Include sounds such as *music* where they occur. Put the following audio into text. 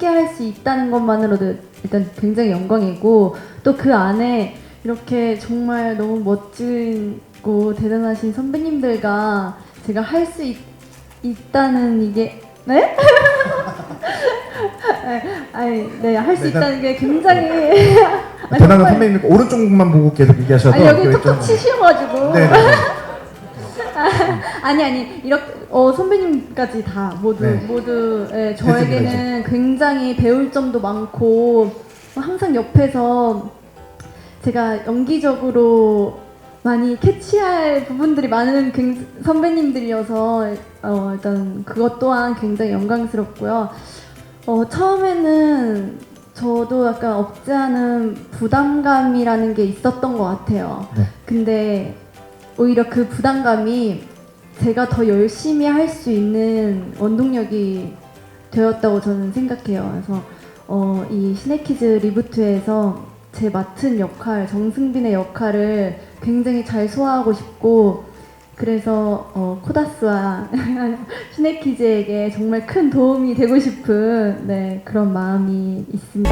함께 할 수 있다는 것만으로도 일단 굉장히 영광이고 또 그 안에 이렇게 정말 너무 멋지고 대단하신 선배님들과 제가 할 수 있다는 이게 네? *laughs* 아니 네 할 수 네, 있다는 게 굉장히 *laughs* 아니, 대단한 선배님 오른쪽만 보고 계속 얘기하셔서 아니 여기 톡톡 좀- 치셔가지고 네, 네, 네. 아니 아니 이렇게 어 선배님까지 다 모두 네. 모두 예, 됐습니다, 저에게는 굉장히 배울 점도 많고 항상 옆에서 제가 연기적으로 많이 캐치할 부분들이 많은 굉- 선배님들이어서 어, 일단 그것 또한 굉장히 영광스럽고요. 어, 처음에는 저도 약간 없지 않은 부담감이라는 게 있었던 것 같아요. 네. 근데 오히려 그 부담감이 제가 더 열심히 할 수 있는 원동력이 되었다고 저는 생각해요. 그래서 어, 이 시네키즈 리부트에서 제 맡은 역할, 정승빈의 역할을 굉장히 잘 소화하고 싶고 그래서 어, 코다스와 *laughs* 시네키즈에게 정말 큰 도움이 되고 싶은 네, 그런 마음이 있습니다.